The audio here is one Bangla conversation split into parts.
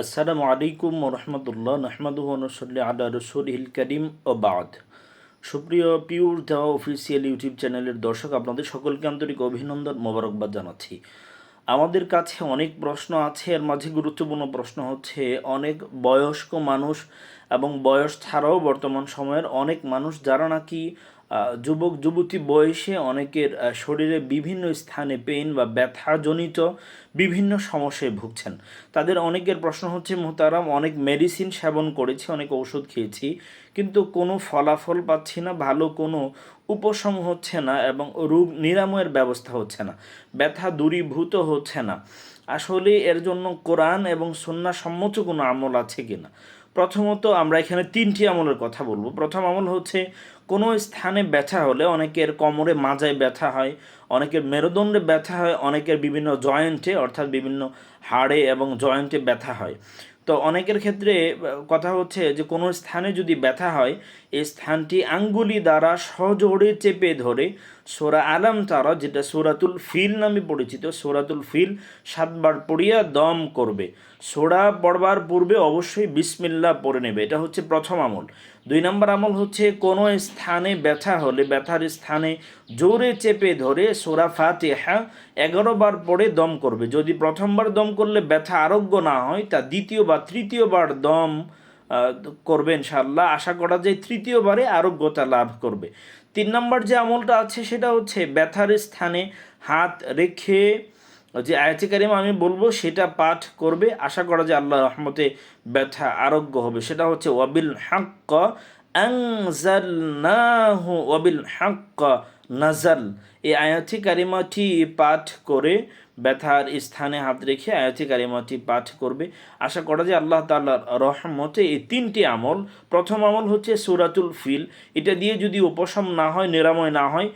আসসালামু আলাইকুম রহমতুল্লাহ, নহমাদুহ নসল্লি আল্লাহ রসুল হিল করিম, ও বাদ। সুপ্রিয় পিউর দেওয়া অফিসিয়াল ইউটিউব চ্যানেলের দর্শক, আপনাদের সকলকে আন্তরিক অভিনন্দন, মোবারকবাদ জানাচ্ছি। আমাদের কাছে অনেক প্রশ্ন আছে, এর মাঝে গুরুত্বপূর্ণ প্রশ্ন হচ্ছে, অনেক বয়স্ক মানুষ এবং বয়স ছাড়াও বর্তমান সময়ের অনেক মানুষ, যারা নাকি যুবক, যুবতী বয়সে অনেকের শরীরে বিভিন্ন স্থানে পেইন বা ব্যথাজনিত বিভিন্ন সমস্যায় ভুগছেন। তাদের অনেকের প্রশ্ন হচ্ছে, মোহতারাম, অনেক মেডিসিন সেবন করেছি, অনেক ওষুধ খেয়েছি, কিন্তু কোনো ফলাফল পাচ্ছি না, ভালো কোনো উপশম হচ্ছে না এবং রোগ নিরাময়ের ব্যবস্থা হচ্ছে না, ব্যথা দূরীভূত হচ্ছে না। আসলে এর জন্য কোরআন এবং সন্ন্যাসম্মত কোনো আমল আছে কিনা? প্রথমত আমরা এখানে তিনটি আমলের কথা বলব। প্রথম আমল হচ্ছে, কোনো স্থানে ব্যথা হলে অনেকের কোমরে মাজায় ব্যথা হয়, অনেকের মেরুদণ্ডে ব্যথা হয়, অনেকের বিভিন্ন জয়েন্টে, অর্থাৎ বিভিন্ন হাড়ে এবং জয়েন্টে ব্যথা হয়। তো অনেকের ক্ষেত্রে, কথা হচ্ছে যে, কোনো স্থানে যদি ব্যথা হয় এই স্থানটি আঙ্গুলি দ্বারা সজোরে চেপে ধরে, সোরা আলাম তারা, যেটা সোরাতুল ফিল নামে পরিচিত, সোরাতুল ফিল সাতবার পড়িয়া দম করবে। সোরা পড়বার পূর্বে অবশ্যই বিসমিল্লা পড়ে নেবে। এটা হচ্ছে প্রথম আমল। দুই নম্বর আমল হচ্ছে কোনো স্থানে ব্যথা হলে ব্যথার স্থানে জোরে চেপে ধরে সোরা ফাতেহা এগারো বার পড়ে দম করবে। যদি প্রথমবার দম করলে ব্যথা আরোগ্য না হয় তা দ্বিতীয় বা তৃতীয়বার দম আহ, করবে ইনশাল্লাহ আশা করা যায় তৃতীয়বারে আরোগ্যতা লাভ করবে। তিন নম্বর যে আমলটা আছে সেটা হচ্ছে ব্যথার স্থানে হাত রেখে যে আয়াতি কারিম আমি বলব সেটা পাঠ করবে, আশা করা যে আল্লাহ রহমতে ব্যথা আরোগ্য হবে। সেটা হচ্ছে, ওয়াবিল হাক্ক ওয়াবিল হাক্ক নাজাল। এই আয়াতি কারিমাটি পাঠ করে ব্যথার স্থানে হাত রেখে আয়াতি কারিমাটি পাঠ করবে। আশা করা যায় আল্লাহ তাল্লাহর রহমতে এই তিনটি আমল, প্রথম আমল হচ্ছে সুরাতুল ফিল। এটা দিয়ে যদি উপশম না হয়, নিরাময় না হয়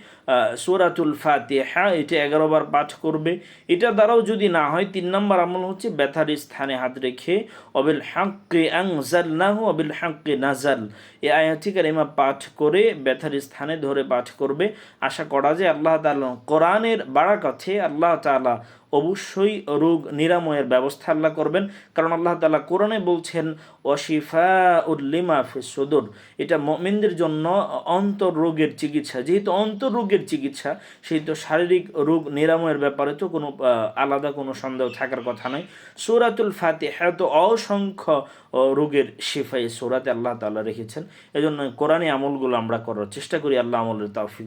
সুরাতুল ফাতিহা, এটা এগারো বার পাঠ করবে। এটা দ্বারাও যদি না হয়, তিন নম্বর আমল হচ্ছে ব্যথার স্থানে হাত রেখে, অবিল হাক্কে আংজালনাহু অবিল হাক্কে নাজাল। এই আয়াতি কারিমা পাঠ করে ব্যথার স্থানে ধরে পাঠ করবে। আশা করা যায় আল্লাহ তাআলা কোরআনের বারাকাছে আল্লাহ তাআলা অবশ্যই রোগ নিরাময়ের ব্যবস্থা আল্লাহ করবেন। কারণ আল্লাহ তালা কোরআনে বলছেন ওয়াশিফা উল্লিমা ফিসুদুর এটা মমিনদের জন্য অন্তর রোগের চিকিৎসা। যেহেতু অন্তর রোগের চিকিৎসা, সেহেতু শারীরিক রোগ নিরাময়ের ব্যাপারে তো কোনো আলাদা কোনো সন্দেহ থাকার কথা নয়। সূরাতুল ফাতিহা তো অসংখ্য রোগের শিফাই সূরাতে আল্লাহ তাআলা রেখেছেন। এজন্য কোরআনী আমলগুলো আমরা করার চেষ্টা করি। আল্লাহ আমলের তৌফিক।